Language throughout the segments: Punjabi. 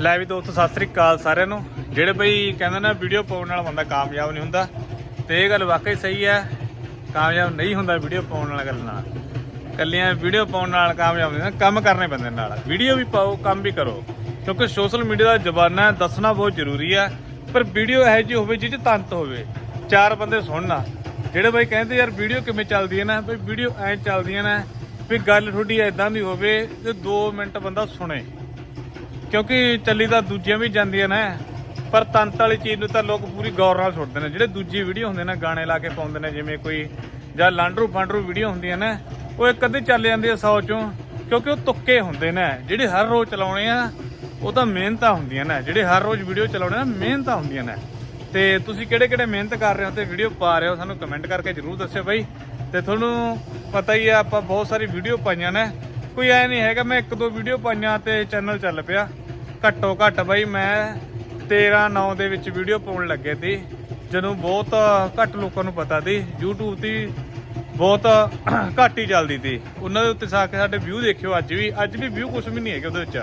ਲੈ ਵੀ ਦੋਸਤੋ, ਸਤਿ ਸ੍ਰੀ ਅਕਾਲ ਸਾਰਿਆਂ ਨੂੰ। ਜਿਹੜੇ ਬਈ ਕਹਿੰਦੇ ਨਾ ਵੀਡੀਓ ਪਾਉਣ ਨਾਲ ਬੰਦਾ ਕਾਮਯਾਬ ਨਹੀਂ ਹੁੰਦਾ, ਤੇ ਇਹ ਗੱਲ ਵਾਕਈ ਸਹੀ ਹੈ, ਕਾਮਯਾਬ ਨਹੀਂ ਹੁੰਦਾ ਵੀਡੀਓ ਪਾਉਣ ਨਾਲ ਗੱਲ ਨਾਲ। ਕੱਲੀਆਂ ਵੀਡੀਓ ਪਾਉਣ ਨਾਲ ਕਾਮਯਾਬ ਨਹੀਂ ਹੁੰਦਾ, ਕੰਮ ਕਰਨੇ ਪੈਂਦੇ ਨਾਲ। ਵੀਡੀਓ ਵੀ ਪਾਓ, ਕੰਮ ਵੀ ਕਰੋ, ਕਿਉਂਕਿ ਸੋਸ਼ਲ ਮੀਡੀਆ ਦਾ ਜ਼ਮਾਨਾ ਦੱਸਣਾ ਬਹੁਤ ਜ਼ਰੂਰੀ ਹੈ, ਪਰ ਵੀਡੀਓ ਇਹੋ ਜਿਹੀ ਹੋਵੇ ਜਿਹਦੇ 'ਚ ਤੰਤ ਹੋਵੇ, ਚਾਰ ਬੰਦੇ ਸੁਣਨਾ ਜਿਹੜੇ ਬਈ ਕਹਿੰਦੇ ਯਾਰ ਵੀਡੀਓ ਕਿਵੇਂ ਚੱਲਦੀ ਹੈ ਨਾ, ਬਈ ਵੀਡੀਓ ਐਂ ਚੱਲਦੀਆਂ ਨਾ, ਵੀ ਗੱਲ ਤੁਹਾਡੀ ਐਦਾਂ ਦੀ ਹੋਵੇ, ਤੇ 2 ਮਿੰਟ ਬੰਦਾ ਸੁਣੇ। ਕਿਉਂਕਿ ਚੱਲੀ ਤਾਂ ਦੂਜੀਆਂ ਵੀ ਜਾਂਦੀਆਂ ਨੇ, ਪਰ ਤੰਤ ਵਾਲੀ ਚੀਜ਼ ਨੂੰ ਤਾਂ ਲੋਕ ਪੂਰੀ ਗੌਰ ਨਾਲ ਸੁਣਦੇ ਨੇ। ਜਿਹੜੇ ਦੂਜੀ ਵੀਡੀਓ ਹੁੰਦੇ ਨੇ, ਗਾਣੇ ਲਾ ਕੇ ਪਾਉਂਦੇ ਨੇ, ਜਿਵੇਂ ਕੋਈ ਜਾਂ ਲਾਂਡਰੂ ਫਾਂਡਰੂ ਵੀਡੀਓ ਹੁੰਦੀਆਂ ਨੇ, ਉਹ ਇੱਕ ਅੱਧੀ ਚੱਲ ਜਾਂਦੀ ਆ 100 ਚੋਂ, ਕਿਉਂਕਿ ਉਹ ਤੁੱਕੇ ਹੁੰਦੇ ਨੇ। ਜਿਹੜੇ ਹਰ ਰੋਜ਼ ਚਲਾਉਣੇ ਆ, ਉਹ ਤਾਂ ਮਿਹਨਤਾਂ ਹੁੰਦੀਆਂ ਨੇ। ਜਿਹੜੇ ਹਰ ਰੋਜ਼ ਵੀਡੀਓ ਚਲਾਉਣੇ ਆ, ਮਿਹਨਤਾਂ ਹੁੰਦੀਆਂ ਨੇ। ਤੇ ਤੁਸੀਂ ਕਿਹੜੇ ਕਿਹੜੇ ਮਿਹਨਤ ਕਰ ਰਹੇ ਹੋ ਤੇ ਵੀਡੀਓ ਪਾ ਰਹੇ ਹੋ, ਸਾਨੂੰ ਕਮੈਂਟ ਕਰਕੇ ਜਰੂਰ ਦੱਸਿਓ ਬਾਈ। ਤੇ ਤੁਹਾਨੂੰ ਪਤਾ ਹੀ ਆ, ਆਪਾਂ ਬਹੁਤ ਸਾਰੀ ਵੀਡੀਓ ਪਾਈਆਂ ਨੇ। ਕੋਈ ਐ ਨਹੀਂ ਹੈਗਾ, ਮੈਂ ਇੱਕ ਦੋ ਵੀਡੀਓ ਪਾਈਆਂ ਤੇ ਚੈਨਲ ਚੱਲ ਪਿਆ। ਘੱਟੋ ਘੱਟ ਬਾਈ ਮੈਂ 13 9 ਦੇ ਵਿੱਚ ਵੀਡੀਓ ਪਾਉਣ ਲੱਗੇ ਸੀ। ਜਦੋਂ ਬਹੁਤ ਘੱਟ ਲੋਕਾਂ ਨੂੰ ਪਤਾ ਸੀ, YouTube ਤੇ ਬਹੁਤ ਘੱਟ ਹੀ ਚੱਲਦੀ ਸੀ। ਉਹਨਾਂ ਦੇ ਉੱਤੇ ਸਾ ਕੇ ਸਾਡੇ ਵਿਊ ਦੇਖਿਓ ਅੱਜ ਵੀ। ਅੱਜ ਵੀ ਵਿਊ ਕੁਝ ਵੀ ਨਹੀਂ ਹੈਗੇ ਉਹਦੇ ਵਿੱਚ।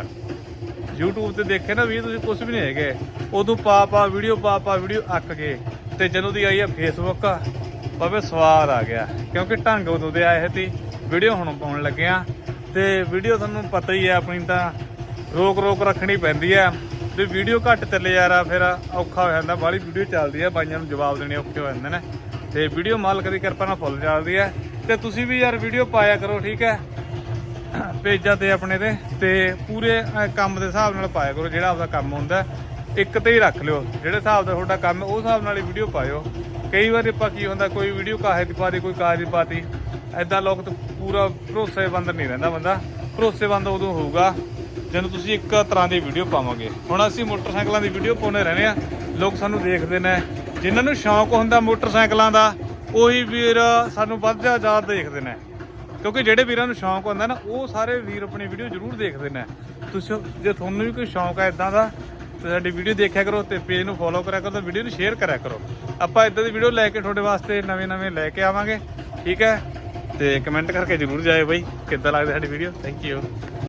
YouTube ਤੇ ਦੇਖੇ ਨਾ ਵੀ ਤੁਸੀਂ ਕੁਝ ਵੀ ਨਹੀਂ ਹੈਗੇ। ਉਦੋਂ ਪਾ ਪਾ ਵੀਡੀਓ ਪਾ ਪਾ ਵੀਡੀਓ ਅੱਕ ਗਏ। ਤੇ ਜਦੋਂ ਦੀ ਆਈ ਆ ਫੇਸਬੁੱਕ ਬਾਬੇ ਸਵਾਦ ਆ ਗਿਆ, ਕਿਉਂਕਿ ਢੰਗ ਉਦੋਂ ਦੇ ਆਏ ਸੀ। ਵੀਡੀਓ ਹੁਣ ਪਾਉਣ ਲੱਗਿਆ ਆ। ਤੇ ਵੀਡੀਓ ਤੁਹਾਨੂੰ ਪਤਾ ਹੀ ਹੈ ਆਪਣੀ ਤਾਂ ਰੋਕ ਰੋਕ ਰੱਖਣੀ ਪੈਂਦੀ ਹੈ ਤੇ ਵੀਡੀਓ ਘੱਟ ਚੱਲੇ ਯਾਰ ਫਿਰ ਔਖਾ ਹੋ ਜਾਂਦਾ, ਬਾਹਲੀ ਵੀਡੀਓ ਚੱਲਦੀ ਹੈ ਬਾਈਆਂ ਨੂੰ ਜਵਾਬ ਦੇਣੇ ਔਖੇ ਹੋ ਜਾਂਦੇ ਨੇ। ਤੇ ਵੀਡੀਓ ਮਾਲਕ ਦੀ ਕਿਰਪਾ ਨਾਲ ਫੁੱਲ ਚੱਲਦੀ ਹੈ ਤੇ ਤੁਸੀਂ ਵੀ ਯਾਰ ਵੀਡੀਓ ਪਾਇਆ ਕਰੋ, ਠੀਕ ਹੈ ਪੇਜਾਂ ਤੇ ਆਪਣੇ ਤੇ ਤੇ ਪੂਰੇ ਕੰਮ ਦੇ ਹਿਸਾਬ ਨਾਲ ਪਾਇਆ ਕਰੋ, ਜਿਹੜਾ ਆਪਦਾ ਕੰਮ ਹੁੰਦਾ। ਇੱਕ ਤੇ ਹੀ ਰੱਖ ਲਿਓ, ਜਿਹੜੇ ਹਿਸਾਬ ਦਾ ਤੁਹਾਡਾ ਕੰਮ ਹੈ ਉਸ ਹਿਸਾਬ ਨਾਲ ਹੀ ਵੀਡੀਓ ਪਾਇਓ। ਕਈ ਵਾਰ ਆਪਾਂ ਕੀ ਹੁੰਦਾ, ਕੋਈ ਵੀਡੀਓ ਕਾਹੇ ਦੀ ਪਾਦੀ ਕੋਈ ਕਾਹੇ ਦੀ ਪਾਤੀ। ਐਦਾਂ ਲੋਕ ਤਾਂ ਪੂਰਾ ਭਰੋਸੇਬੰਦ ਨਹੀਂ ਰਹਿੰਦਾ ਬੰਦਾ। ਭਰੋਸੇਬੰਦ ਉਦੋਂ ਹੋਊਗਾ ਜਦੋਂ ਤੁਸੀਂ ਇੱਕ ਤਰ੍ਹਾਂ ਦੀ ਵੀਡੀਓ ਪਾਵਾਂਗੇ। ਹੁਣ ਅਸੀਂ ਮੋਟਰਸਾਈਕਲਾਂ ਦੀ ਵੀਡੀਓ ਪਾਉਂਦੇ ਰਹਿੰਦੇ ਆ ਲੋਕ ਸਾਨੂੰ ਦੇਖਦੇ ਨੇ। ਜਿਨ੍ਹਾਂ ਨੂੰ ਸ਼ੌਂਕ ਹੁੰਦਾ ਮੋਟਰਸਾਈਕਲਾਂ ਦਾ, ਉਹੀ ਵੀਰ ਸਾਨੂੰ ਵੱਧ ਜਾਂ ਜ਼ਿਆਦਾ ਦੇਖਦੇ ਨੇ। ਕਿਉਂਕਿ ਜਿਹੜੇ ਵੀਰਾਂ ਨੂੰ ਸ਼ੌਂਕ ਹੁੰਦਾ ਨਾ, ਉਹ ਸਾਰੇ ਵੀਰ ਆਪਣੀ ਵੀਡੀਓ ਜ਼ਰੂਰ ਦੇਖਦੇ ਨੇ। ਤੁਸੀਂ ਜੇ ਤੁਹਾਨੂੰ ਵੀ ਕੋਈ ਸ਼ੌਂਕ ਹੈ ਇਦਾਂ ਦਾ, ਤੇ ਸਾਡੀ ਵੀਡੀਓ ਦੇਖਿਆ ਕਰੋ ਤੇ ਪੇਜ ਨੂੰ ਫੋਲੋ ਕਰਿਆ ਕਰੋ ਤੇ ਵੀਡੀਓ ਨੂੰ ਸ਼ੇਅਰ ਕਰਿਆ ਕਰੋ। ਆਪਾਂ ਇਦਾਂ ਦੀ ਵੀਡੀਓ ਲੈ ਕੇ ਤੁਹਾਡੇ ਵਾਸਤੇ ਨਵੇਂ ਨਵੇਂ ਲੈ ਕੇ ਆਵਾਂਗੇ। ਠੀਕ ਹੈ? ਤੇ ਕਮੈਂਟ ਕਰਕੇ ਜ਼ਰੂਰ ਜਾਇਓ ਬਾਈ। ਕਿੱਦਾਂ ਲੱਗਦੀ ਸਾਡੀ ਵੀਡੀਓ ਥੈਂਕ ਯੂ